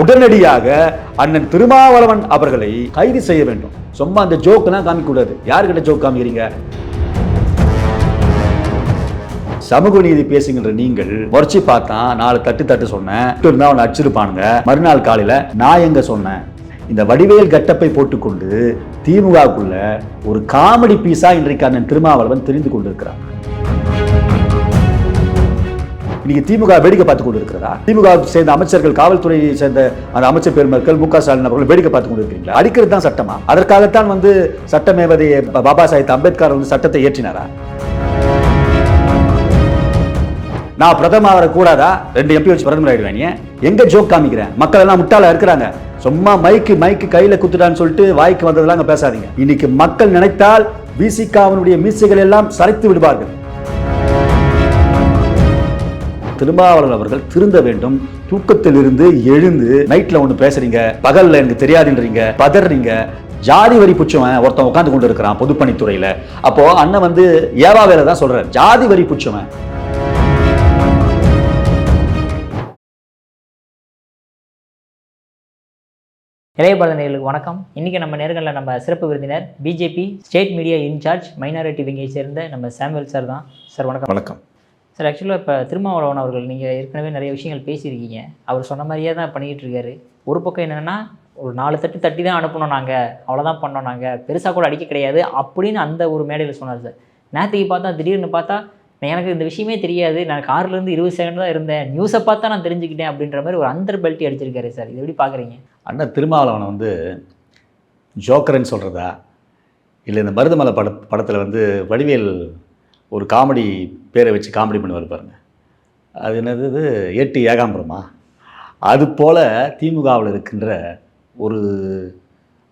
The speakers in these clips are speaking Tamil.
உடனடியாக அண்ணன் திருமாவளவன் அவர்களை கைது செய்ய வேண்டும். சும்மா அந்த ஜோக்கெல்லாம் காமிக்க கூடாது யாருக்கிட்ட ஜோக் காமிக்கிறீங்க? சமூக நீதி பேசுகின்ற நீங்கள் முறைச்சு பார்த்தா நாலு தட்டு தட்டு சொன்னேன். இருந்தா அவனை அடிச்சிருப்பானுங்க. மறுநாள் காலையில நான் எங்க சொன்னேன்? இந்த வடிவேல் கட்டப்பை போட்டுக்கொண்டு திமுகக்குள்ள ஒரு காமெடி பீஸா இன்றைக்கு அண்ணன் திருமாவளவன் தெரிந்து கொண்டிருக்கிறான். இன்னைக்கு திமுக வேடிக்கை பார்த்து கொண்டு இருக்கிறதா திமுக சேர்ந்த அமைச்சர்கள் காவல்துறையை சேர்ந்த அந்த அமைச்சர் பெருமக்கள் மு க ஸ்டாலின் அவர்கள் வேடிக்கை பார்த்து கொண்டு இருக்கிறீங்களா அடிக்கிறது தான் சட்டமா? அதற்காகத்தான் வந்து சட்டமேவதை பாபா சாஹிப் அம்பேத்கர் வந்து சட்டத்தை ஏற்றினாரா நான் பிரதம ஆகிற கூடாதா? ரெண்டு எம்பி வச்சு பிரதமர் ஆயிடுவேன் எங்க ஜோக் காமிக்கிறேன் மக்கள் எல்லாம் முட்டாளா இருக்கிறாங்க. சும்மா மைக்கு மைக்கு கையில குத்துட்டான்னு சொல்லிட்டு வாய்க்கு வந்ததெல்லாம் அங்க பேசாதீங்க. இன்னைக்கு மக்கள் நினைத்தால் விசிகாவினுடைய மீசைகள் எல்லாம் சரைத்து விடுவார்கள். திருமாவளவன் அவர்கள் திருந்த வேண்டும். தூக்கத்தில் இருந்து எழுந்து நைட்ல ஒண்ணு பேசுறீங்க. பகல்ல எனக்கு தெரியாதுன்றீங்க. பதறீங்க. ஜாதி வரி புச்சவன் ஒருத்தன் உட்கார்ந்து கொண்டு இருக்கிறான் பொதுப்பணித்துறையில. அப்போ அண்ணன் வந்து ஏவா வேலை தான் சொல்றாரு. ஜாதி வரி புச்சவன் நேயர்களுக்கு வணக்கம். இன்றைக்கி நம்ம நேர்களில் நம்ம சிறப்பு விருந்தினர் BJP state media in charge minority விங்கை சேர்ந்த நம்ம சாமுவேல் சார் தான். சார் வணக்கம். வணக்கம். சார் ஆக்சுவலாக இப்போ திருமாவளவன் அவர்கள் நீங்கள் ஏற்கனவே நிறைய விஷயங்கள் பேசியிருக்கீங்க. அவர் சொன்ன மாதிரியே தான் பண்ணிக்கிட்டு இருக்காரு ஒரு பக்கம் என்னென்னா ஒரு நாலு தட்டு தட்டி தான் அனுப்பணும் நாங்கள் அவ்வளோதான் பண்ணோம் நாங்கள் பெருசாக கூட அடிக்க கிடையாது அப்படின்னு அந்த ஒரு மேடையில் சொன்னார் சார் நேற்றுக்கு பார்த்தா திடீர்னு பார்த்தா எனக்கு இந்த விஷயமே தெரியாது. நான் கார்லேருந்து இருபது செகண்ட் தான் இருந்தேன். நியூஸை பார்த்தா நான் தெரிஞ்சுக்கிட்டேன் அப்படின்ற மாதிரி ஒரு அந்தர் பெல்ட்டி அடிச்சிருக்காரு சார் இது எப்படி பார்க்குறீங்க அண்ணன் திருமாவளவனை வந்து ஜோக்கர்ன்னு சொல்கிறதா இல்லை இந்த மருதமலை பட படத்தில் வந்து வடிவேல் ஒரு காமெடி பேரை வச்சு காமெடி பண்ணுவார் பாருங்க. அது என்னது இது? ஏட்டி ஏகாம்பரமா? அது போல் திமுகவில் இருக்கின்ற ஒரு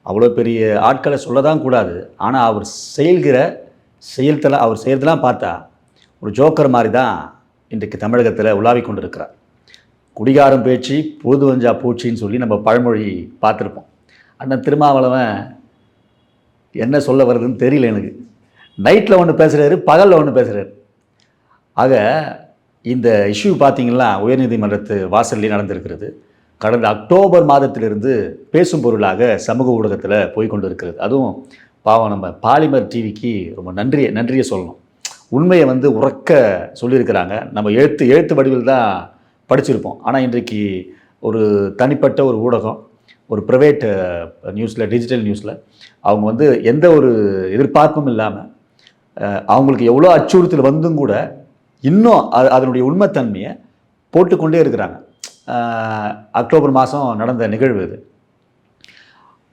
அவ்வளோ பெரிய ஆட்களை சொல்ல தான் கூடாது. ஆனால் அவர் செயல்கிற செயல்தெல்லாம் அவர் செய்கிறதெல்லாம் பார்த்தா ஒரு ஜோக்கர் மாதிரி தான் இன்றைக்கு தமிழகத்தில் உலாவிக் கொண்டிருக்கிறார். குடிகாரம் பேச்சு பொழுது வஞ்சா பூச்சின்னு சொல்லி நம்ம பழமொழி பார்த்துருப்போம். அண்ணன் திருமாவளவன் என்ன சொல்ல வருதுன்னு தெரியல எனக்கு. நைட்டில் ஒன்று பேசுகிறாரு பகலில் ஒன்று பேசுகிறாரு ஆக இந்த இஷ்யூ பார்த்தீங்கன்னா உயர்நீதிமன்றத்து வாசல்லே நடந்திருக்கிறது. கடந்த அக்டோபர் மாதத்திலிருந்து பேசும் பொருளாக சமூக ஊடகத்தில் போய் கொண்டு இருக்கிறது அதுவும் பாவம் நம்ம பாலிமர் டிவிக்கு ரொம்ப நன்றியை நன்றியை சொல்லணும். உண்மையை வந்து உறக்க சொல்லியிருக்கிறாங்க. நம்ம எழுத்து எழுத்து வடிவில் தான் படிச்சிருப்போம். ஆனால் இன்றைக்கு ஒரு தனிப்பட்ட ஒரு ஊடகம் ஒரு ப்ரைவேட் நியூஸில் டிஜிட்டல் நியூஸில் அவங்க வந்து எந்த ஒரு எதிர்பார்ப்பும் இல்லாமல் அவங்களுக்கு எவ்வளோ அச்சுறுத்தல் வந்தும் கூட இன்னும் அது அதனுடைய உண்மைத்தன்மையை போட்டுக்கொண்டே இருக்கிறாங்க. அக்டோபர் மாதம் நடந்த நிகழ்வு இது.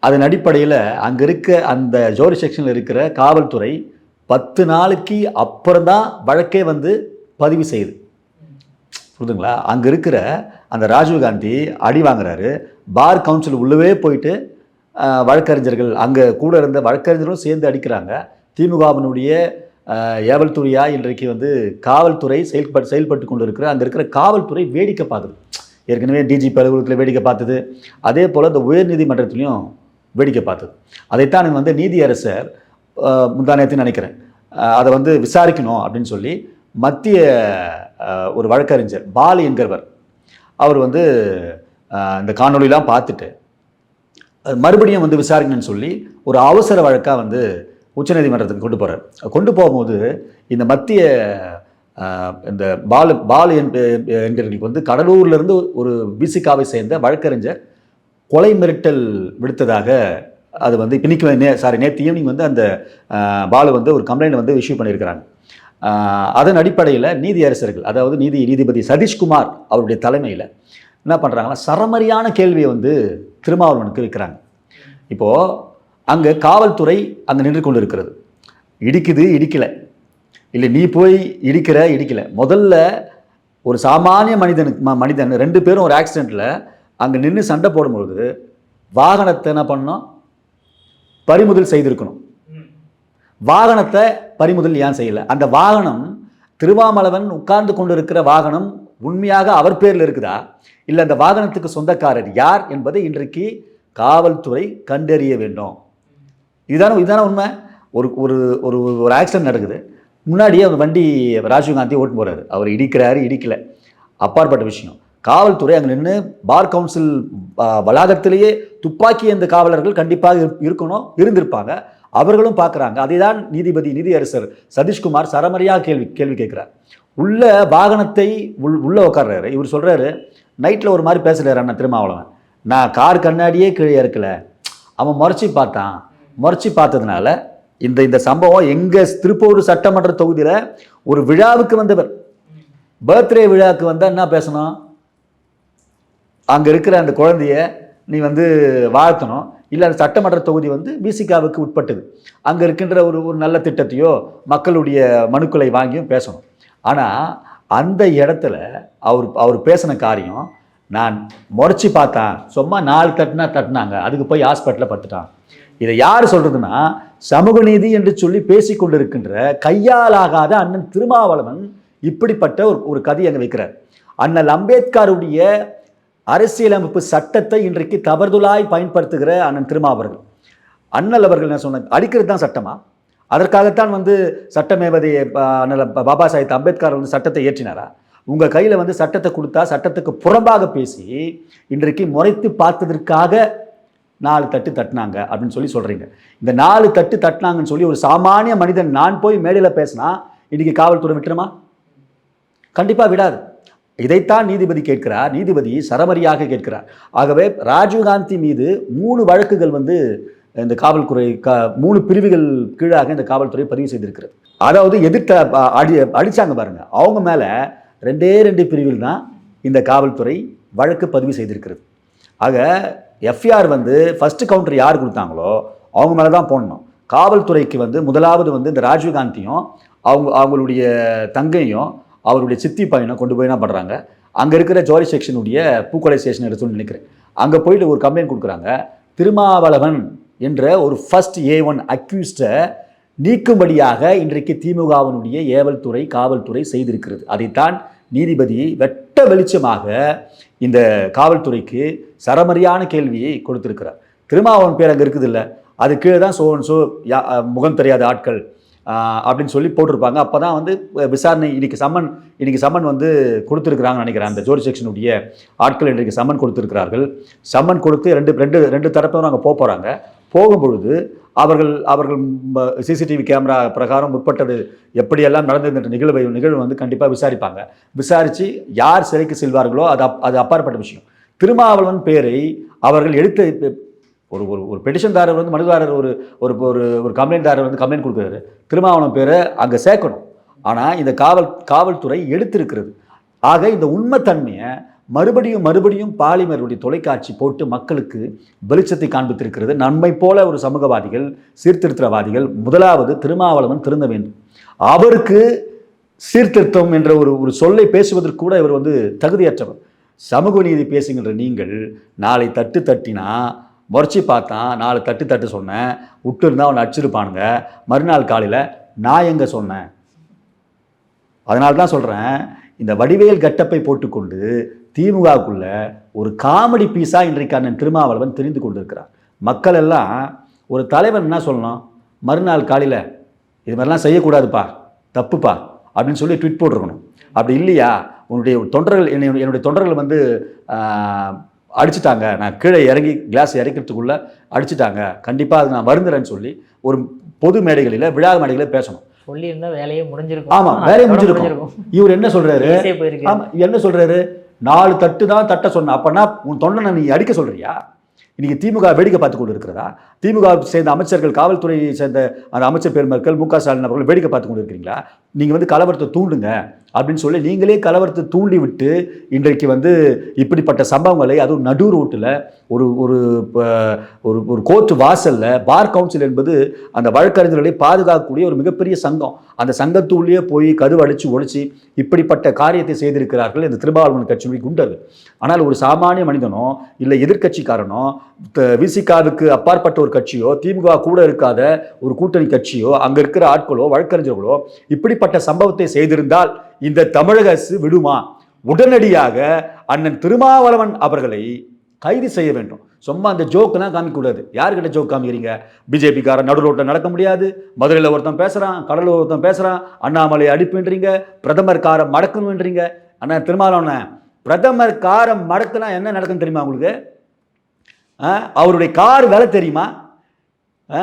அதன் அடிப்படையில் அங்கே இருக்க அந்த ஜோரி செக்ஷனில் இருக்கிற காவல்துறை பத்து நாளைக்கு அப்புறம் தான் வழக்கே வந்து பதிவு செய்யுது. புரியுதுங்களா அங்கே இருக்கிற அந்த ராஜீவ் காந்தி அடி வாங்குறாரு. பார் கவுன்சில் உள்ளவே போயிட்டு வழக்கறிஞர்கள் அங்கே கூட இருந்த வழக்கறிஞர்களும் சேர்ந்து அடிக்கிறாங்க. திமுகவினுடைய ஏவல்துறையாக இன்றைக்கு வந்து காவல்துறை செயல்பட்டு செயல்பட்டு கொண்டு இருக்கிற அங்கே இருக்கிற காவல்துறை வேடிக்கை பார்க்குது. ஏற்கனவே டிஜிபி அலுவலகத்தில் வேடிக்கை பார்த்தது. அதே போல் இந்த உயர்நீதிமன்றத்துலேயும் வேடிக்கை பார்த்தது. அதைத்தான் வந்து நீதியரசர் ஆஹ், நினைக்கிறேன். அதை வந்து விசாரிக்கணும் அப்படின்னு சொல்லி மத்திய ஒரு வழக்கறிஞர் பாலு என்கிறவர் அவர் வந்து இந்த காணொலிலாம் பார்த்துட்டு மறுபடியும் வந்து விசாரிக்கணும்னு சொல்லி ஒரு அவசர வழக்காக வந்து உச்சநீதிமன்றத்துக்கு கொண்டு போகிறார் கொண்டு போகும்போது இந்த மத்திய இந்த பாலு பாலு என்கிறவர்களுக்கு வந்து கடலூர்லேருந்து ஒரு பிசிகாவை சேர்ந்த வழக்கறிஞர் கொலை மிரட்டல் விடுத்ததாக அது வந்து இன்னைக்கு நே சாரி நேற்று ஈவினிங் வந்து அந்த பாலு வந்து ஒரு கம்ப்ளைண்ட் வந்து இஷ்யூ பண்ணியிருக்கிறாங்க. அதன் அடிப்படையில் நீதியரசர்கள் அதாவது நீதி நீதிபதி சதீஷ்குமார் அவருடைய தலைமையில் என்ன பண்ணுறாங்கன்னா சரமரியான கேள்வியை வந்து திருமாவளவனுக்கு வைக்கிறாங்க இப்போது அங்கே காவல்துறை அங்கே நின்று கொண்டு இருக்கிறது இடிக்குது இடிக்கலை. இல்லை நீ போய் இடிக்கிற இடிக்கலை. முதல்ல ஒரு சாமானிய மனிதனுக்கு ம- மனிதன் ரெண்டு பேரும் ஒரு ஆக்சிடெண்ட்டில் அங்கே நின்று சண்டை போடும்பொழுது வாகனத்தை என்ன பண்ணோம் பறிமுதல் செய்திருக்கணும். வாகனத்தை பறிமுதல் ஏன் செய்யலை? அந்த வாகனம் திருவாமலவன் உட்கார்ந்து கொண்டிருக்கிற வாகனம் உண்மையாக அவர் பேரில் இருக்குதா? இல்லை அந்த வாகனத்துக்கு சொந்தக்காரர் யார் என்பதை இன்றைக்கு காவல்துறை கண்டறிய வேண்டும். இதுதானே இதுதானே உண்மை? ஒரு ஒரு ஒரு ஒரு ஆக்சிடென்ட் நடக்குது. முன்னாடியே அந்த வண்டி ராஜீவ்காந்தி ஓட்டு போகிறாரு அவர் இடிக்கிறாரு இடிக்கலை. அப்பாற்பட்ட விஷயம். காவல்துறை அங்கே நின்று பார் கவுன்சில் வளாகத்திலேயே துப்பாக்கி அந்த காவலர்கள் கண்டிப்பாக இரு- இருக்கணும் இருந்திருப்பாங்க. அவர்களும் பார்க்குறாங்க அதை தான் நீதிபதி நீதியரசர் சதீஷ்குமார் சரமரியாக கேள்வி கேள்வி கேட்குறார் உள்ள வாகனத்தை உள் உள்ளே உட்கார்றாரு இவர் சொல்கிறாரு நைட்டில் ஒரு மாதிரி பேசுகிறாரு அண்ணா திருமாவளவன். நான் கார் கண்ணாடியே கீழே இறக்கல. அவன் முறைச்சி பார்த்தான். முறைச்சி பார்த்ததுனால இந்த இந்த சம்பவம் எங்கள் திருப்பூர் சட்டமன்ற தொகுதியில் ஒரு விழாவுக்கு வந்தவர். பர்த்டே விழாவுக்கு வந்தால் என்ன பேசணும்? அங்கே இருக்கிற அந்த குழந்தைய நீ வந்து வாழ்த்தணும். இல்லை அந்த சட்டமன்ற தொகுதி வந்து பிசிகாவுக்கு உட்பட்டது. அங்கே இருக்கின்ற ஒரு ஒரு நல்ல திட்டத்தையோ மக்களுடைய மனுக்களை வாங்கியும் பேசணும். ஆனால் அந்த இடத்துல அவர் அவர் பேசின காரியம் நான் முறைச்சி பார்த்தேன். சும்மா நாலு தட்டுனா தட்டினாங்க. அதுக்கு போய் ஹாஸ்பிட்டலில் படுத்துட்டான். இதை யார் சொல்றதுன்னா சமூக நீதி என்று சொல்லி பேசிக்கொண்டிருக்கின்ற கையாலாகாத அண்ணன் திருமாவளவன் இப்படிப்பட்ட ஒரு ஒரு கதையை அங்கே வைக்கிறார். அண்ணல் அம்பேத்கருடைய அரசியலமைப்பு சட்டத்தை இன்றைக்கு தவறுதலாய் பயன்படுத்துகிற அண்ணன் திருமாவர்கள் அண்ணல் அவர்கள் என்ன சொன்னாங்க? அடிக்கிறது தான் சட்டமா? அதற்காகத்தான் வந்து சட்டமேவதி அண்ணல் பாபா சாஹிப் அம்பேத்கர் வந்து சட்டத்தை ஏற்றினாரா உங்கள் கையில் வந்து சட்டத்தை கொடுத்தா சட்டத்துக்கு புறம்பாக பேசி இன்றைக்கு முறைத்து பார்த்ததற்காக நாலு தட்டு தட்டினாங்க அப்படின்னு சொல்லி சொல்கிறீங்க இந்த நாலு தட்டு தட்டினாங்கன்னு சொல்லி ஒரு சாமானிய மனிதன் நான் போய் மேடையில் பேசினா இன்னைக்கு காவல்துறை விட்டுருமா? கண்டிப்பாக விடாது. இதைத்தான் நீதிபதி கேட்கிறார். நீதிபதி சரமரியாக கேட்கிறார். ஆகவே ராஜீவ்காந்தி மீது மூணு வழக்குகள் வந்து இந்த காவல்துறை க மூணு பிரிவுகள் கீழாக இந்த காவல்துறை பதிவு செய்திருக்கிறது. அதாவது எதிர்த்த அடி அடித்தாங்க பாருங்கள் அவங்க மேலே ரெண்டே ரெண்டு பிரிவில் தான் இந்த காவல்துறை வழக்கு பதிவு செய்திருக்கிறது. ஆக எஃப்ஐஆர் வந்து ஃபஸ்ட்டு கவுண்டர் யார் கொடுத்தாங்களோ அவங்க மேலே தான் போடணும். காவல்துறைக்கு வந்து முதலாவது வந்து இந்த ராஜீவ்காந்தியும் அவங்க அவங்களுடைய தங்கையும் அவருடைய சித்தி பையனை கொண்டு போய் என்ன பண்ணுறாங்க அங்கே இருக்கிற ஜோலி செக்ஷனுடைய பூக்கொலை ஸ்டேஷன் எடுத்து நினைக்கிறேன். அங்கே போயிட்டு ஒரு கம்ப்ளைண்ட் கொடுக்குறாங்க. திருமாவளவன் என்ற ஒரு ஃபர்ஸ்ட் ஏ ஒன் அக்யூஸ்டை நீக்கும்படியாக இன்றைக்கு திமுகவினுடைய ஏவல்துறை காவல்துறை செய்திருக்கிறது. அதைத்தான் நீதிபதி வெட்ட வெளிச்சமாக இந்த காவல்துறைக்கு சரமரியான கேள்வியை கொடுத்துருக்கிறார். திருமாவன் பேர் அங்கே இருக்குது இல்லை அது கீழே தான் சோ சோ யா முகம் தெரியாத ஆட்கள் அப்படின்னு சொல்லி போட்டிருப்பாங்க. அப்போ தான் வந்து விசாரணை இன்றைக்கி சம்மன் இன்றைக்கி சம்மன் வந்து கொடுத்துருக்குறாங்கன்னு நினைக்கிறேன். அந்த ஜோடி செக்ஷனுடைய ஆட்கள் இன்றைக்கு சம்மன் கொடுத்துருக்கிறார்கள். சம்மன் கொடுத்து ரெண்டு ரெண்டு ரெண்டு தரப்பும் அங்கே போக போகிறாங்க போகும்பொழுது அவர்கள் அவர்கள் சிசிடிவி கேமரா பிரகாரம் முற்பட்டது எப்படியெல்லாம் நடந்திருந்த என்ற நிகழ்வை நிகழ்வு வந்து கண்டிப்பாக விசாரிப்பாங்க. விசாரித்து யார் சிறைக்கு செல்வார்களோ அது அப் அது அப்பாற்பட்ட விஷயம். திருமாவளவன் பேரை அவர்கள் எடுத்த ஒரு ஒரு ஒரு பெட்டிஷன்தாரர் வந்து மனுதாரர் ஒரு ஒரு ஒரு ஒரு கம்ப்ளைண்ட்தாரர் வந்து கம்ப்ளைண்ட் கொடுக்குறாரு. திருமாவளவன் பேரை அங்கே சேர்க்கணும். ஆனால் இந்த காவல் காவல்துறை எடுத்திருக்கிறது. ஆக இந்த உண்மைத்தன்மையை மறுபடியும் மறுபடியும் பாலிமருடைய தொலைக்காட்சி போட்டு மக்களுக்கு வெளிச்சத்தை காண்பித்திருக்கிறது. நன்மை போல ஒரு சமூகவாதிகள் சீர்திருத்தவாதிகள் முதலாவது திருமாவளவன் திருந்த வேண்டும். அவருக்கு சீர்திருத்தம் என்ற ஒரு ஒரு சொல்லை பேசுவதற்கு கூட இவர் வந்து தகுதியற்றவர். சமூக நீதி பேசுகின்ற நீங்கள் நாளை தட்டு தட்டினா முறைச்சி பார்த்தான் நாலு தட்டு தட்டு சொன்னேன் விட்டு இருந்தால் அவனை அடிச்சிருப்பானுங்க மறுநாள் காலையில் நான் எங்கே சொன்னேன்? அதனால தான் சொல்கிறேன் இந்த வடிவேல் கட்டப்பை போட்டுக்கொண்டு திமுகவுக்குள்ள ஒரு காமெடி பீஸாக இன்றைக்கு அண்ணன் திருமாவளவன் தெரிந்து கொண்டிருக்கிறார். மக்கள் எல்லாம் ஒரு தலைவன் என்ன சொல்லணும்? மறுநாள் காலையில் இது மாதிரிலாம் செய்யக்கூடாதுப்பா தப்புப்பா அப்படின்னு சொல்லி ட்வீட் போட்டிருக்கணும். அப்படி இல்லையா? உன்னுடைய தொண்டர்கள் என்னை என்னுடைய தொண்டர்கள் வந்து அடிச்சிட்டாங்க. நான் கீழே இறங்கி கிளாஸ் இறக்கிறதுக்குள்ளே அடிச்சிட்டாங்க. கண்டிப்பாக அது நான் வருந்துறேன்னு சொல்லி ஒரு பொது மேடைகளில் விழா மேடைகளில் பேசணும். சொல்லியிருந்தா வேலையே முடிஞ்சிருக்கும். ஆமா வேலையை முடிஞ்சிருக்கும். இவர் என்ன ஆமா என்ன சொல்றாரு? நாலு தட்டு தான் தட்ட சொன்ன. அப்பனா உன் தொண்டனை நீ அடிக்க சொல்றியா? இன்னைக்கு திமுக வேடிக்கை பார்த்து கொண்டு இருக்கிறதா திமுக சேர்ந்த அமைச்சர்கள் காவல்துறையை சேர்ந்த அந்த அமைச்சர் பெருமக்கள் மு க ஸ்டாலின் அவர்கள் வேடிக்கை பார்த்து கொண்டு இருக்கிறீங்களா நீங்கள் வந்து கலவரத்தை தூண்டுங்க அப்படின்னு சொல்லி நீங்களே கலவரத்தை தூண்டி விட்டு இன்றைக்கு வந்து இப்படிப்பட்ட சம்பவங்களை அதுவும் நடு ரோட்டில் ஒரு ஒரு ப- ஒரு ஒரு கோர்ட்டு வாசலில் பார் கவுன்சில் என்பது அந்த வழக்கறிஞர்களை பாதுகாக்கக்கூடிய ஒரு மிகப்பெரிய சங்கம். அந்த சங்கத்துள்ளேயே போய் கருவடிச்சு ஒழிச்சு இப்படிப்பட்ட காரியத்தை செய்திருக்கிறார்கள் இந்த திருமாவளவன் கட்சியினுடைய குண்டர்கள். ஆனால் ஒரு சாமானிய மனிதனோ இல்லை எதிர்க்கட்சிக்காரனோ விசிகாவுக்கு அப்பாற்பட்ட ஒரு கட்சியோ திமுக கூட இருக்காத ஒரு கூட்டணி கட்சியோ அங்கே இருக்கிற ஆட்களோ வழக்கறிஞர்களோ இப்படிப்பட்ட சம்பவத்தை செய்திருந்தால் இந்த தமிழக அரசு விடுமா? உடனடியாக அண்ணன் திருமாவளவன் அவர்களை கைது செய்ய வேண்டும். சும்மா அந்த ஜோக்கெல்லாம் காமிக்கக்கூடாது. யாருக்கிட்ட ஜோக் காமிக்கிறீங்க? பிஜேபிக்காரன் நடுரோட்டில் நடக்க முடியாது. மதுரையில் ஒருத்தன் பேசுகிறான் கடலூர் ஒருத்தன் பேசுகிறான் அண்ணாமலை அடிப்புன்றீங்க பிரதமர் காரை மடக்கணுன்றீங்க அண்ணா திருமாவளவனை பிரதமர் காரை மடக்குனா என்ன நடக்குன்னு தெரியுமா உங்களுக்கு? ஆ? அவருடைய கார் விலை தெரியுமா? ஆ?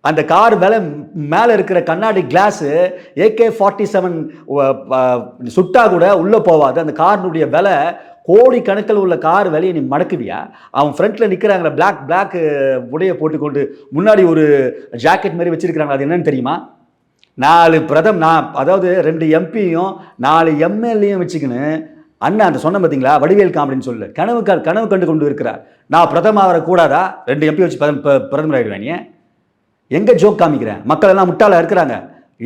அந்த கார் மேலே மேலே இருக்கிற கண்ணாடி கிளாஸு ஏகே ஃபார்ட்டி செவன் சுட்டா கூட உள்ளே போவாது. அந்த காரினுடைய விலை கோடி கணக்கில் உள்ள கார் விலையை நீ மடக்குவியா? அவன் ஃப்ரண்ட்டில் நிற்கிறாங்களே பிளாக் பிளாக் உடைய போட்டுக்கொண்டு முன்னாடி ஒரு ஜாக்கெட் மாதிரி வச்சுருக்கிறாங்க. அது என்னன்னு தெரியுமா? நாலு பிரதம் நான் அதாவது ரெண்டு எம்பியும் நாலு எம்எல்ஏயும் வச்சுக்கின்னு அண்ணன் அந்த சொன்ன பார்த்தீங்களா வடிவேல் காமெடின்னு சொல்லு. கனவு கனவு கண்டு கொண்டு இருக்கிறார். நான் பிரதம வரக்கூடாதா ரெண்டு எம்பி வச்சு பிரதம- பிரதமர் ஆகிடுவேன் நீ? எங்கே ஜோக் காமிக்கிறேன் மக்கள் எல்லாம் முட்டாளாக இருக்கிறாங்க.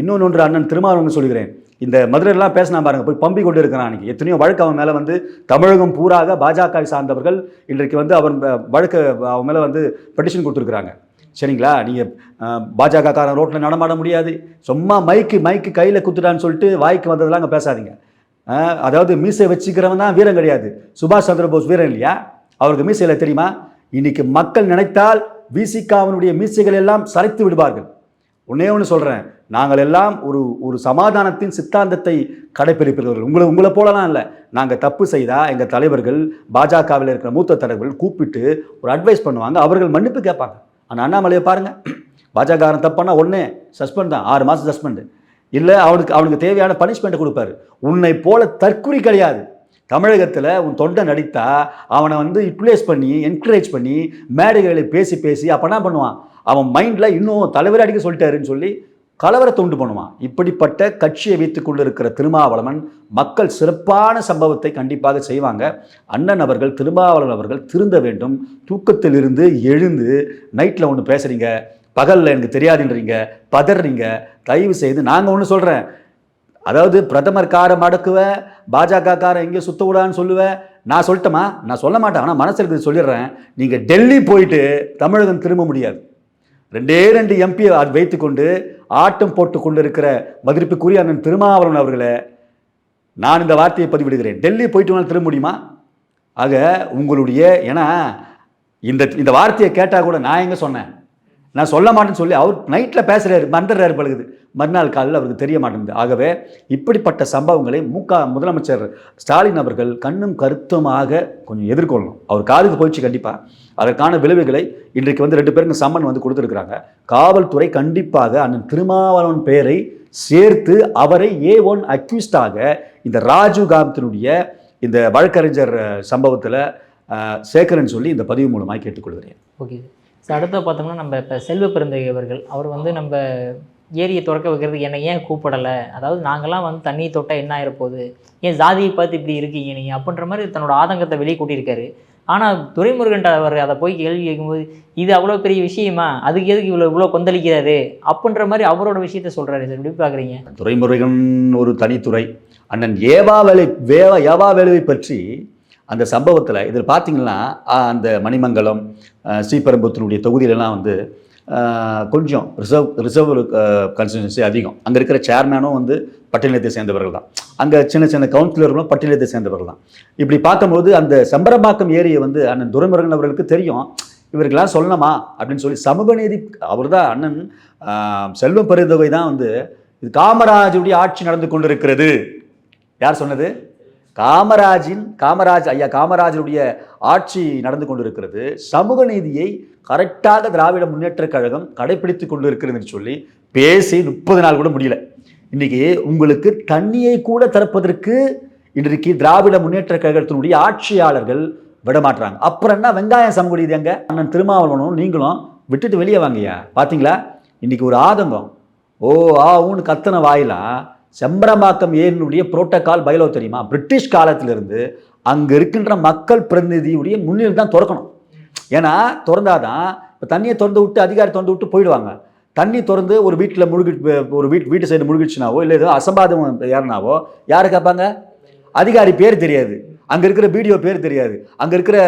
இன்னொன்று ஒன்று அண்ணன் திருமாவளவன் சொல்லுகிறேன். இந்த மதுரையெல்லாம் பேசினா பாருங்க போய் பம்பி கொண்டு இருக்கிறான் அன்றைக்கி எத்தனையோ வழக்கு அவன் மேலே வந்து தமிழகம் பூராக பாஜகவை சார்ந்தவர்கள் இன்றைக்கு வந்து அவன் வழக்கு அவன் மேலே வந்து பெட்டிஷன் கொடுத்துருக்குறாங்க. சரிங்களா? நீங்கள் பாஜக காரன் ரோட்டில் நடமாட முடியாது. சும்மா மைக்கு மைக்கு கையில் குத்துட்டான்னு சொல்லிட்டு வாய்க்கு வந்ததெல்லாம் அங்கே பேசாதீங்க. அதாவது மீசை வச்சுக்கிறவன் தான் வீரன் கிடையாது. சுபாஷ் சந்திர போஸ் வீரன் இல்லையா? அவருக்கு மீசையில் தெரியுமா? இன்னைக்கு மக்கள் நினைத்தால் விசிகாவினுடைய மீசைகள் எல்லாம் சரைத்து விடுவார்கள். ஒன்னே ஒன்று சொல்கிறேன் நாங்கள் எல்லாம் ஒரு ஒரு சமாதானத்தின் சித்தாந்தத்தை கடைபிடிப்பவர்கள். உங்களை உங்களை போலலாம் இல்லை. நாங்கள் தப்பு செய்தால் எங்கள் தலைவர்கள் பாஜகவில் இருக்கிற மூத்த தலைவர்கள் கூப்பிட்டு ஒரு அட்வைஸ் பண்ணுவாங்க. அவர்கள் மன்னிப்பு கேட்பாங்க. ஆனால் அண்ணாமலையை பாருங்கள் பாஜககாரன் தப்பானா ஒன்றே சஸ்பெண்ட் தான். ஆறு மாதம் சஸ்பெண்டு இல்லை அவனுக்கு அவனுக்கு தேவையான பனிஷ்மெண்ட்டை கொடுப்பாரு. உன்னை போல தற்குறி கிடையாது. தமிழகத்தில் உன் தொண்டை நடித்தா அவனை வந்து யூட்டிலைஸ் பண்ணி என்கரேஜ் பண்ணி மேடைகளை பேசி பேசி அப்போ என்ன பண்ணுவான்? அவன் மைண்டில் இன்னும் தலைவரே அடிக்க சொல்லிட்டாருன்னு சொல்லி கலவரத்தை உண்டு பண்ணுவான். இப்படிப்பட்ட கட்சியை வைத்துக்கொண்டு இருக்கிற திருமாவளவன் மக்கள் சிறப்பான சம்பவத்தை கண்டிப்பாக செய்வாங்க. அண்ணன் அவர்கள் திருமாவளவன் அவர்கள் திருந்த வேண்டும். தூக்கத்திலிருந்து எழுந்து நைட்டில் ஒன்று பேசுகிறீங்க பகலில் எனக்கு தெரியாதுன்றீங்க. பதறீங்க. தயவு செய்து நாங்கள் ஒன்று சொல்கிறேன் அதாவது பிரதமர் காரை மடக்குவேன் பாஜக காரை எங்கேயோ சுத்த விடான்னு சொல்லுவேன் நான் சொல்லட்டமா? நான் சொல்ல மாட்டேன். ஆனால் மனசில் இருக்கிறது சொல்லிடுறேன். நீங்கள் டெல்லி போயிட்டு தமிழகம் திரும்ப முடியாது. ரெண்டே ரெண்டு எம்பியை வைத்துக்கொண்டு ஆட்டம் போட்டு கொண்டு இருக்கிற மதிப்புக்குரிய அண்ணன் திருமாவளவன் அவர்களே நான் இந்த வார்த்தையை பதிவிடுகிறேன். டெல்லி போயிட்டு வேணால் திரும்ப முடியுமா? ஆக உங்களுடைய ஏன்னா இந்த இந்த வார்த்தையை கேட்டால் கூட நான் எங்கே சொன்னேன்? நான் சொல்ல மாட்டேன்னு சொல்லி அவர் நைட்டில் பேசுகிறாரு மறந்துடுறாரு பழகுது மறுநாள் காலையில் அவருக்கு தெரிய மாட்டேங்குது. ஆகவே இப்படிப்பட்ட சம்பவங்களை முக முதலமைச்சர் ஸ்டாலின் அவர்கள் கண்ணும் கருத்துமாக கொஞ்சம் எதிர்கொள்ளணும். அவர் காதுக்கு போயிடுச்சு கண்டிப்பாக அதற்கான விளைவுகளை இன்றைக்கு வந்து ரெண்டு பேருக்கு சம்மன் வந்து கொடுத்துருக்குறாங்க. காவல்துறை கண்டிப்பாக அண்ணன் திருமாவளவன் பெயரை சேர்த்து அவரை ஏ ஒன் அக்யூஸ்டாக இந்த ராஜீவ் காந்தினுடைய இந்த வழக்கறிஞர் சம்பவத்தில் சேகரன் சொல்லி இந்த பதிவு மூலமாக கேட்டுக்கொள்கிறேன். ஓகே. ஸோ அடுத்து பார்த்தோம்னா நம்ம இப்போ செல்வ பெருந்தகை அவர்கள் அவர் வந்து நம்ம ஏரியை திறக்க வைக்கிறதுக்கு என்னை ஏன் கூப்பிடலை? அதாவது நாங்களாம் வந்து தண்ணி தொட்டால் என்ன ஆயிரப்போகுது? ஏன் ஜாதியை பார்த்து இப்படி இருக்கீங்க நீங்கள் அப்படின்ற மாதிரி தன்னோட ஆதங்கத்தை வெளியே கூட்டியிருக்காரு. ஆனால் துரைமுருகன் அவர் அதை போய் கேள்வி கேட்கும்போது இது அவ்வளோ பெரிய விஷயமா? அதுக்கு எதுக்கு இவ்வளோ இவ்வளோ கொந்தளிக்கிறாரு? அப்படின்ற மாதிரி அவரோட விஷயத்த சொல்கிறாரு சார். எப்படி பார்க்குறீங்க? துரைமுருகன் ஒரு தனித்துறை. அண்ணன் ஏவாவேலை வேவா வேலையை பற்றி அந்த சம்பவத்தில் இதில் பார்த்தீங்கன்னா அந்த மணிமங்கலம் ஆஹ், தொகுதியிலலாம் வந்து கொஞ்சம் ரிசர்வ் ரிசர்வ் கன்ஸ்டியூன்சி அதிகம். அங்கே இருக்கிற சேர்மேனும் வந்து பட்டியலத்தை சேர்ந்தவர்கள் தான். அங்கே சின்ன சின்ன கவுன்சிலர்களும் பட்டியலத்தை சேர்ந்தவர்கள் தான். இப்படி பார்க்கும்போது அந்த செம்பரம்பாக்கம் ஏரியை வந்து அண்ணன் துரைமுருகன் அவர்களுக்கு தெரியும். இவருக்கெல்லாம் சொல்லணுமா? அப்படின்னு சொல்லி சமூக நீதி அவர் தான் அண்ணன் செல்வம் பெருந்தொகை தான் வந்து இது காமராஜருடைய ஆட்சி நடந்து கொண்டிருக்கிறது. யார் சொன்னது? காமராஜின் காமராஜ் ஐயா காமராஜருடைய ஆட்சி நடந்து கொண்டிருக்கிறது. சமூக நீதியை கரெக்டாக திராவிட முன்னேற்றக் கழகம் கடைபிடித்து கொண்டு இருக்கிறதுன்னு சொல்லி பேசி முப்பது நாள் கூட முடியல. இன்னைக்கு உங்களுக்கு தண்ணியை கூட திறப்பதற்கு இன்றைக்கு திராவிட முன்னேற்றக் கழகத்தினுடைய ஆட்சியாளர்கள் விடமாட்டுறாங்க அப்புறம் என்ன? வெங்காயம் சமூக நீதி எங்க? அண்ணன் திருமாவளவனும் நீங்களும் விட்டுட்டு வெளியே வாங்கய்யா. பார்த்தீங்களா இன்னைக்கு ஒரு ஆதங்கம். ஓ ஆ ஊன்னு கத்தனை வாயிலா? செம்பரம்பாக்கம் ஏரினுடைய புரோட்டோகால் பைலோ தெரியுமா? பிரிட்டிஷ் காலத்திலிருந்து அங்கே இருக்கின்ற மக்கள் பிரதிநிதியுடைய முன்னிலை தான் திறக்கணும். ஏன்னா திறந்தாதான் இப்போ தண்ணியை திறந்து விட்டு அதிகாரி திறந்து விட்டு போயிடுவாங்க. தண்ணி திறந்து ஒரு வீட்டில் முழுகி ஒரு வீட் வீட்டு சைடு முழுகிடுச்சுனாவோ இல்லை ஏதோ அசம்பாதம் ஏறினாவோ யார் கேட்பாங்க? அதிகாரி பேர் தெரியாது. அங்கே இருக்கிற பிடிஓ பேர் தெரியாது. அங்கே இருக்கிற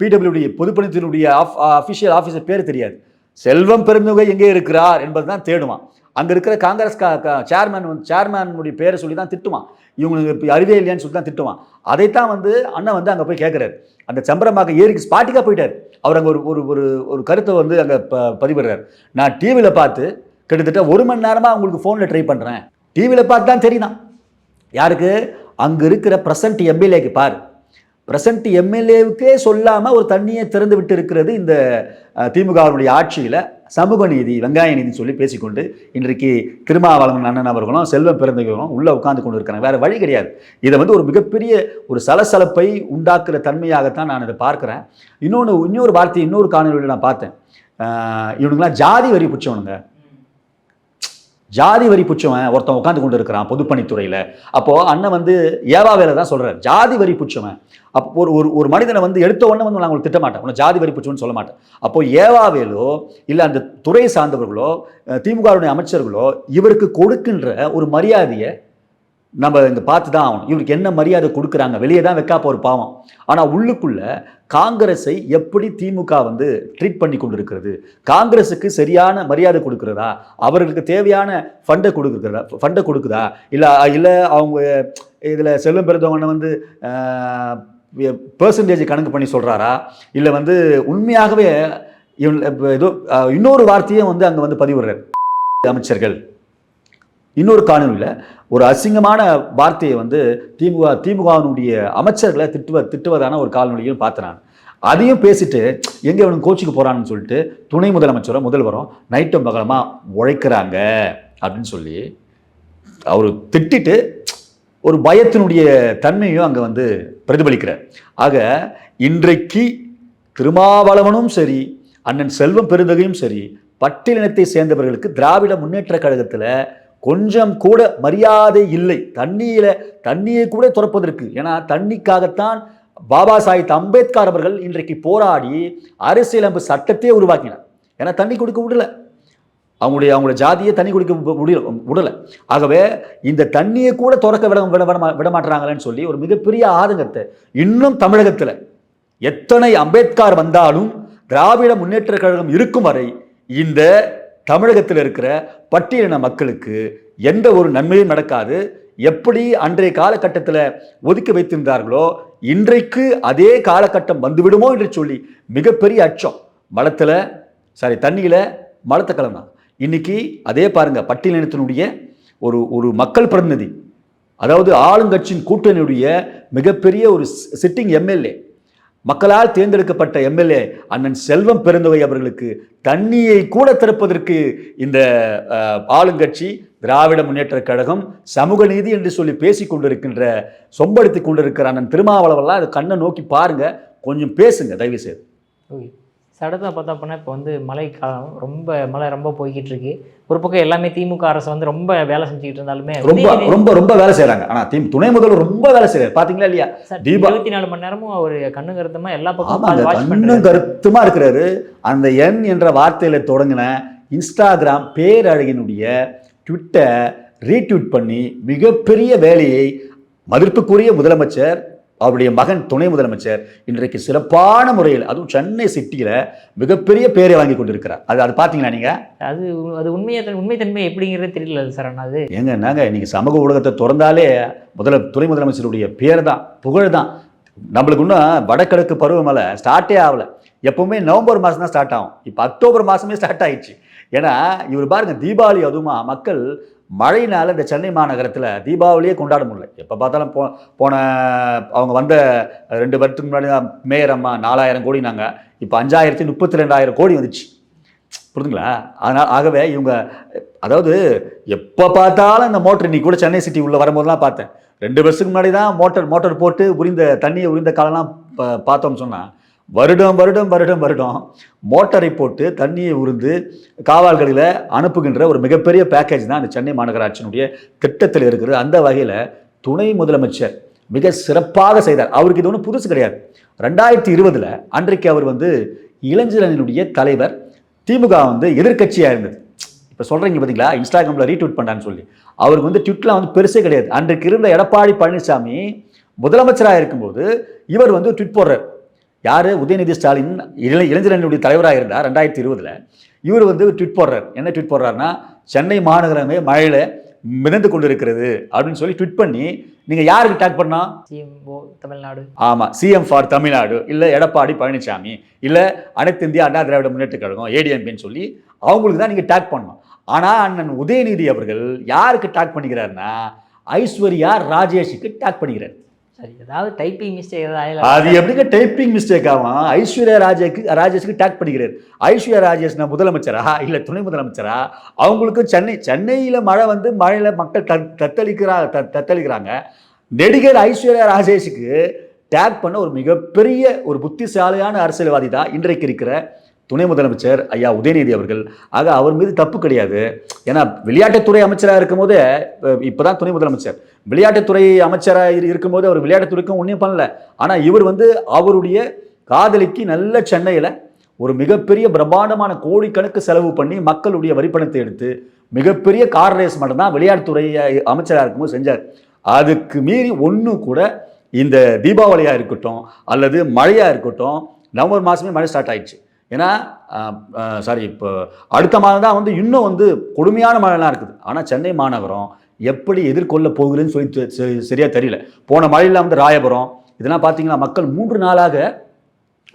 பிடபிள்யூடி பொதுப்பணித்தினுடைய ஆஃப் அஃபிஷியல் ஆஃபீஸர் பேர் தெரியாது. செல்வம் பெருந்தொகை எங்கே இருக்கிறார் என்பது தான் தேடுவான். அங்கே இருக்கிற காங்கிரஸ் சேர்மேன் வந்து சேர்மேனுடைய பேரை சொல்லி தான் திட்டுவான். இவங்களுக்கு இப்போ அறிவே இல்லையான்னு சொல்லி தான் திட்டுவான். அதைத்தான் வந்து அண்ணன் வந்து அங்கே போய் கேட்குறாரு அந்த சம்பரமாக ஏரிக்கு ஸ்பாட்டிக்காக போயிட்டார். அவர் அங்கே ஒரு ஒரு ஒரு ஒரு கருத்தை வந்து அங்கே ப பதிவிடுறார். நான் டிவியில் பார்த்து கிட்டத்தட்ட ஒரு மணி நேரமாக உங்களுக்கு ஃபோனில் ட்ரை பண்ணுறேன் டிவியில் பார்த்து தான் தெரியுதான். யாருக்கு? அங்கே இருக்கிற ப்ரெசன்ட் எம்எல்ஏக்கு பாரு. பிரசன்ட் எம்எல்ஏவுக்கே சொல்லாமல் ஒரு தண்ணியை திறந்து விட்டு இருக்கிறது இந்த திமுகவினுடைய ஆட்சியில் சமூக நீதி வெங்காய நீதினு சொல்லி பேசிக்கொண்டு இன்றைக்கு திருமாவளவன் அண்ணன் அவர்களும் செல்வம் பிறந்தவர்களும் உள்ளே உட்காந்து கொண்டு இருக்கிறாங்க வேறு வழி கிடையாது. இதை வந்து ஒரு மிகப்பெரிய ஒரு சலசலப்பை உண்டாக்குற தன்மையாகத்தான் நான் இதை பார்க்குறேன். இன்னொன்று இன்னொரு வார்த்தை இன்னொரு காணொலியில் நான் பார்த்தேன். இவனுங்களாம் ஜாதி வரி பிடிச்சவனுங்க. ஜாதி வரி புச்சவன் ஒருத்தன் உட்காந்து கொண்டு இருக்கிறான் பொதுப்பணித்துறையில். அப்போது அண்ணன் வந்து ஏவா வேலை தான் சொல்கிறார் ஜாதி வரி புச்சவன் அப்போ ஒரு ஒரு ஒரு மனிதனை வந்து எடுத்த உடனே வந்து நான் உங்களுக்கு திட்டமாட்டேன். உனக்கு உன்னை ஜாதி வரி புச்சவன் சொல்ல மாட்டேன். அப்போ ஏவாவேலோ இல்லை அந்த துறை சார்ந்தவர்களோ திமுகவுடைய அமைச்சர்களோ இவருக்கு கொடுக்கின்ற ஒரு மரியாதையை நம்ம இங்கே பார்த்து தான் ஆகணும். இவருக்கு என்ன மரியாதை கொடுக்குறாங்க? வெளியே தான் வைக்கா போகிற பாவம். ஆனால் உள்ளுக்குள்ள காங்கிரஸை எப்படி திமுக வந்து ட்ரீட் பண்ணி கொண்டிருக்கிறது? காங்கிரஸுக்கு சரியான மரியாதை கொடுக்குறதா? அவர்களுக்கு தேவையான ஃபண்டை கொடுக்குறதா? ஃபண்டை கொடுக்குதா? இல்லை இல்லை அவங்க இதில் செல்லும் பிறந்தவங்க வந்து பர்சன்டேஜ் கணக்கு பண்ணி சொல்கிறாரா இல்லை வந்து உண்மையாகவே இவன் இப்போ ஏதோ இன்னொரு வார்த்தையும் வந்து அங்கே வந்து பதிவிடுறார். அமைச்சர்கள். இன்னொரு காணொலியில் ஒரு அசிங்கமான வார்த்தையை வந்து திமுக திமுகவினுடைய அமைச்சர்களை திட்டுவ திட்டுவதான ஒரு காணொலியும் பார்த்தேன் நான். அதையும் பேசிட்டு எங்கே இவனுக்கு கோச்சிக்கு போகிறான்னு சொல்லிட்டு துணை முதலமைச்சரும் முதல்வரும் நைட்டும் பகலமாக உழைக்கிறாங்க அப்படின்னு சொல்லி அவர் திட்டிட்டு ஒரு பயத்தினுடைய தன்மையும் அங்கே வந்து பிரதிபலிக்கிறார். ஆக இன்றைக்கு திருமாவளவனும் சரி அண்ணன் செல்வம் பெருந்தகையும் சரி பட்டியலினத்தை சேர்ந்தவர்களுக்கு திராவிட முன்னேற்ற கழகத்தில் கொஞ்சம் கூட மரியாதை இல்லை. தண்ணியில் தண்ணியை கூட துறப்பதற்கு. ஏன்னா தண்ணிக்காகத்தான் பாபா சாஹிப் அம்பேத்கர் அவர்கள் இன்றைக்கு போராடி அரசியலமைப்பு சட்டத்தையே உருவாக்கினார். ஏன்னா தண்ணி கொடுக்க விடல. அவங்களுடைய அவங்களுடைய ஜாதியை தண்ணி குடிக்க முடியல விடலை ஆகவே இந்த தண்ணியை கூட திறக்க விட விட மா- விட மாட்டுறாங்களேன்னு சொல்லி ஒரு மிகப்பெரிய ஆதங்கத்தை இன்னும் தமிழகத்தில் எத்தனை அம்பேத்கர் வந்தாலும் திராவிட முன்னேற்ற கழகம் இருக்கும் வரை இந்த தமிழகத்தில் இருக்கிற பட்டியலின மக்களுக்கு எந்த ஒரு நன்மையும் நடக்காது. எப்படி அன்றைய காலகட்டத்தில் ஒதுக்கி வைத்திருந்தார்களோ இன்றைக்கு அதே காலகட்டம் வந்துவிடுமோ என்று சொல்லி மிகப்பெரிய அச்சம். மலத்தில் சாரி தண்ணியில் மலத்தை கலந்தான் இன்னைக்கு அதே பாருங்க பட்டியலினத்தினுடைய ஒரு ஒரு மக்கள் பிரதிநிதி. அதாவது ஆளுங்கட்சியின் கூட்டணியுடைய மிகப்பெரிய ஒரு சிட்டிங் எம்எல்ஏ மக்களால் தேர்ந்தெடுக்கப்பட்ட எம்எல்ஏ அண்ணன் செல்வம் பெருந்தொகை அவர்களுக்கு தண்ணியை கூட திறப்பதற்கு இந்த ஆளுங்கட்சி திராவிட முன்னேற்ற கழகம் சமூக நீதி என்று சொல்லி பேசி கொண்டிருக்கின்ற சொம்படுத்தி கொண்டிருக்கிற அண்ணன் திருமாவளவெல்லாம் அது கண்ணை நோக்கி பாருங்க கொஞ்சம் பேசுங்க தயவு செய்து ஓகே. சடத்தை பார்த்தா அப்படின்னா இப்போ வந்து மழை காலம் ரொம்ப மழை ரொம்ப போய்கிட்டு இருக்கு ஒரு பக்கம் எல்லாமே திமுக அரசு வந்து ரொம்ப வேலை செஞ்சுக்கிட்டு இருந்தாலுமே ரொம்ப ரொம்ப ரொம்ப வேலை செய்றாங்க. ஆனா தீம் துணை முதல்வர் ரொம்ப வேலை செய்றாரு. பாத்தீங்களா இல்லையா? தீபா- இருபத்தி நாலு மணி நேரமும் அவர் கண்ணு கருத்தமா எல்லா பக்கமும் ஆமாங்க வாட்ச் கண்ணும் பண்றாரு. கருத்துமா இருக்கிறாரு. அந்த என் என்ற வார்த்தையில தொடங்கின இன்ஸ்டாகிராம் பேரழகினுடைய ட்விட்டை ரீட்வீட் பண்ணி மிகப்பெரிய வேலையை மதிப்புக்குரிய முதலமைச்சர் அவருடைய மகன் துணை முதலமைச்சர் இன்றைக்கு சிறப்பான முறையில் அதுவும் சென்னை சிட்டியில மிகப்பெரிய பேரை வாங்கி கொண்டிருக்கிறார். அது அது பார்த்தீங்களா நீங்க? அது அது உண்மையை உண்மை தன்மை எப்படிங்கிறது தெரியல சார் அது. ஏங்க என்னங்க இன்னைக்கு சமூக ஊடகத்தை திறந்தாலே முதல துணை முதலமைச்சருடைய பேர் தான் புகழ் தான் நம்மளுக்கு இன்னும் வடகிழக்கு பருவமழை ஸ்டார்ட்டே ஆகல. எப்பவுமே நவம்பர் மாதம் தான் ஸ்டார்ட் ஆகும். இப்போ அக்டோபர் மாதமே ஸ்டார்ட் ஆயிடுச்சு. ஏன்னா இவர் பாருங்க தீபாவளி அதுவுமா மக்கள் மழையினால் இந்த சென்னை மாநகரத்தில் தீபாவளியே கொண்டாட முடியல. எப்போ பார்த்தாலும் போ போன அவங்க வந்த ரெண்டு வருஷத்துக்கு முன்னாடி தான் மேயர் அம்மா நாலாயிரம் கோடினாங்க இப்போ அஞ்சாயிரத்தி முப்பத்தி ரெண்டாயிரம் கோடி வந்துச்சு. புரிதுங்களா அதனால் ஆகவே இவங்க அதாவது எப்போ பார்த்தாலும் இந்த மோட்டர் இன்னைக்கு கூட சென்னை சிட்டி உள்ளே வரும்போதெல்லாம் பார்த்தேன். ரெண்டு வருஷத்துக்கு முன்னாடி தான் மோட்டர் மோட்டர் போட்டு உரிந்த தண்ணியை உரிந்த காலம்லாம் பார்த்தோம்னு சொன்னால் வருடம் வருடம் வருடம் வருடம் மோட்டரை போட்டு தண்ணியை உருந்து காவல்களில் அனுப்புகின்ற ஒரு மிகப்பெரிய பேக்கேஜ் தான் அந்த சென்னை மாநகராட்சியினுடைய திட்டத்தில் இருக்கிறது அந்த வகையில் துணை முதலமைச்சர் மிக சிறப்பாக செய்தார். அவருக்கு இது ஒன்றும் புதுசு கிடையாது. ரெண்டாயிரத்தி இருபதில் அன்றைக்கு அவர் வந்து இளைஞரணியினுடைய தலைவர் திமுக வந்து எதிர்க்கட்சியாக இருந்தது. இப்போ சொல்கிறீங்க பார்த்தீங்களா இன்ஸ்டாகிராமில் ரீட்வீட் பண்ணான்னு சொல்லி. அவருக்கு வந்து ட்விட்லாம் வந்து பெருசே கிடையாது. அன்றைக்கு இருந்த எடப்பாடி பழனிசாமி முதலமைச்சராக இருக்கும்போது இவர் வந்து ட்விட் போடுறார். யார்? உதயநிதி ஸ்டாலின் இள இளைஞரணியுடைய தலைவராக இருந்தார் ரெண்டாயிரத்தி இருபதில். இவர் வந்து ட்விட் போடுறார். என்ன ட்விட் போடுறாருன்னா சென்னை மாநகரமே மழையில் மிதந்து கொண்டிருக்கிறது அப்படின்னு சொல்லி ட்விட் பண்ணி நீங்கள் யாருக்கு டேக் பண்ணா? சிஎம்ஓ தமிழ்நாடு. ஆமாம் சிஎம் ஃபார் தமிழ்நாடு இல்லை எடப்பாடி பழனிசாமி இல்லை அனைத்து இந்திய அண்ணா திராவிட முன்னேற்ற கழகம் ஏடிஎம்பின்னு சொல்லி அவங்களுக்கு தான் நீங்கள் டேக் பண்ணணும். ஆனால் அண்ணன் உதயநிதி அவர்கள் யாருக்கு டேக் பண்ணிக்கிறாருன்னா ஐஸ்வர்யா ராஜேஷுக்கு டேக் பண்ணிக்கிறார். சரி ஏதாவது டைப்பிங் மிஸ்டேக் ஏதாவது அது எப்படிங்க டைப்பிங் மிஸ்டேக் ஆகும் ஐஸ்வர்யா ராஜேக்கு ராஜேஷுக்கு டேக் பண்ணிக்கிறார். ஐஸ்வர்யா ராஜேஷ்னா முதலமைச்சரா? இல்லை துணை முதலமைச்சரா? அவங்களுக்கும் சென்னை சென்னையில் மழை வந்து மழையில் மக்கள் தத் தத்தளிக்கிறா தத்தளிக்கிறாங்க. நடிகர் ஐஸ்வர்யா ராஜேஷுக்கு டேக் பண்ண ஒரு மிகப்பெரிய ஒரு புத்திசாலியான அரசியல்வாதி தான் இன்றைக்கு இருக்கிற துணை முதலமைச்சர் ஐயா உதயநிதி அவர்கள். ஆக அவர் மீது தப்பு கிடையாது. ஏன்னா விளையாட்டுத்துறை அமைச்சராக இருக்கும்போதே இப்போ தான் துணை முதலமைச்சர். விளையாட்டுத்துறை அமைச்சராக இரு- இருக்கும்போது அவர் விளையாட்டுத்துறைக்கும் ஒன்றும் பண்ணல. ஆனால் இவர் வந்து அவருடைய காதலிக்கு நல்ல சென்னையில் ஒரு மிகப்பெரிய பிரம்மாண்டமான கோடிக்கணக்கு செலவு பண்ணி மக்களுடைய வரிப்பணத்தை எடுத்து மிகப்பெரிய கார் ரேஸ் மட்டும்தான் விளையாட்டுத்துறை அமைச்சராக இருக்கும்போது செஞ்சார். அதுக்கு மீறி ஒன்று கூட இந்த தீபாவளியாக இருக்கட்டும் அல்லது மழையாக இருக்கட்டும் நவம்பர் மாதமே மழை ஸ்டார்ட் ஆயிடுச்சு. ஏன்னா சாரி இப்போ அடுத்த மாதம் தான் வந்து இன்னும் வந்து கொடுமையான மழைலாம் இருக்குது. ஆனால் சென்னை மாநகரம் எப்படி எதிர்கொள்ள போகுதுன்னு சொல்லி சரியாக தெரியல. போன மழையில் வந்து ராயபுரம் இதெல்லாம் பார்த்தீங்கன்னா மக்கள் மூன்று நாளாக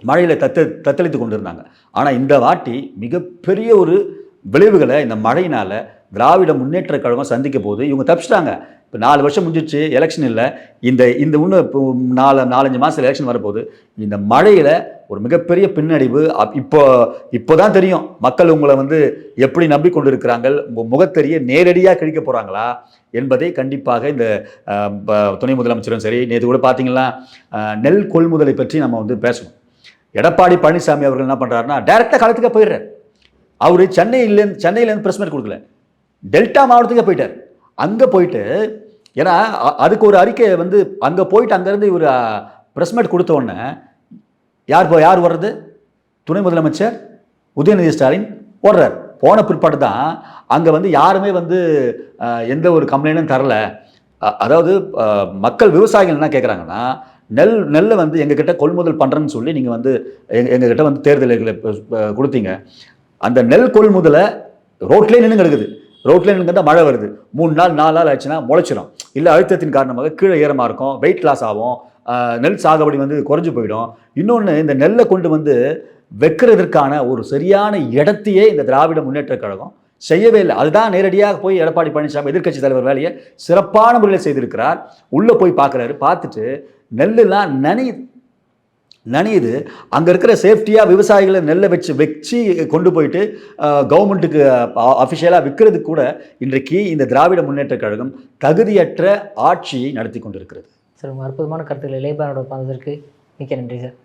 மழையில் தத்த தத்தளித்து கொண்டிருந்தாங்க. ஆனால் இந்த வாட்டி மிகப்பெரிய ஒரு விளைவுகளை இந்த மழையினால் திராவிட முன்னேற்ற கழகம் சந்திக்க போது இவங்க தப்பிச்சிட்டாங்க. இப்போ நாலு வருஷம் முடிஞ்சிச்சு எலெக்ஷன் இல்லை. இந்த இந்த இன்னும் இப்போ நாலு நாலஞ்சு மாதம் எலெக்ஷன் வரப்போகுது. இந்த மழையில் ஒரு மிகப்பெரிய பின்னடைவு அப்- இப்போ இப்போ தான் தெரியும். மக்கள் உங்களை வந்து எப்படி நம்பிக்கொண்டு இருக்கிறாங்க உங்கள் முகத்தெரிய நேரடியாக கிழிக்க போகிறாங்களா என்பதை கண்டிப்பாக இந்த ப- துணை முதலமைச்சரும் சரி நேற்று கூட பார்த்தீங்களா நெல் கொள்முதலை பற்றி நம்ம வந்து பேசணும் எடப்பாடி பழனிசாமி அவர்கள் என்ன பண்ணுறாருன்னா டைரெக்டாக காலத்துக்கு போயிடுறார். அவர் சென்னையிலேருந்து சென்னையிலேருந்து ப்ரெஸ் மீட் கொடுக்கல. டெல்டா மாவட்டத்துக்கே போயிட்டார். அங்கே போயிட்டு ஏன்னா அதுக்கு ஒரு அறிக்கை வந்து அங்கே போயிட்டு அங்கேருந்து இவர் ப்ரெஸ் மீட் கொடுத்த உடனே யார் போ யார் வர்றது? துணை முதலமைச்சர் உதயநிதி ஸ்டாலின் ஓடுறார். போன பிற்பாடு தான் அங்கே வந்து யாருமே வந்து எந்த ஒரு கம்ப்ளைண்ட்டும் தரல. அதாவது மக்கள் விவசாயிகள் என்ன கேட்குறாங்கன்னா நெல் நெல்லை வந்து எங்ககிட்ட கொள்முதல் பண்ணுறேன்னு சொல்லி நீங்கள் வந்து எங்கள் எங்ககிட்ட வந்து தேர்தல்களை கொடுத்தீங்க. அந்த நெல் கொள்முதலை ரோட்லேயே நின்று கிடக்குது ரோட்லேருந்து மழை வருது. மூணு நாள் நாலு நாள் ஆச்சுன்னா முளைச்சிரும். இல்லை அழுத்தத்தின் காரணமாக கீழே ஈரமாக இருக்கும் வெயிட் லாஸ் ஆகும் நெல் சாகுபடி வந்து குறைஞ்சு போயிடும். இன்னொன்று இந்த நெல்லை கொண்டு வந்து வைக்கிறதற்கான ஒரு சரியான இடத்தையே இந்த திராவிட முன்னேற்ற கழகம் செய்யவே இல்லை. அதுதான் நேரடியாக போய் எடப்பாடி பழனிசாமி எதிர்க்கட்சி தலைவர் வேலையை சிறப்பான முறையில் செய்திருக்கிறார். உள்ளே போய் பார்க்குறாரு. பார்த்துட்டு நெல்லுலாம் நனி நனையுது. அங்கே இருக்கிற சேஃப்டியாக விவசாயிகளை நெல்லை வச்சு வச்சு கொண்டு போயிட்டு கவர்மெண்ட்டுக்கு அஃபிஷியலாக விற்கிறதுக்கு கூட இன்றைக்கு இந்த திராவிட முன்னேற்ற கழகம் தகுதியற்ற ஆட்சியை நடத்தி கொண்டிருக்கிறது. சார் அற்புதமான கருத்துக்களை இளையபானோட பார்த்ததற்கு மிக்க நன்றி சார்.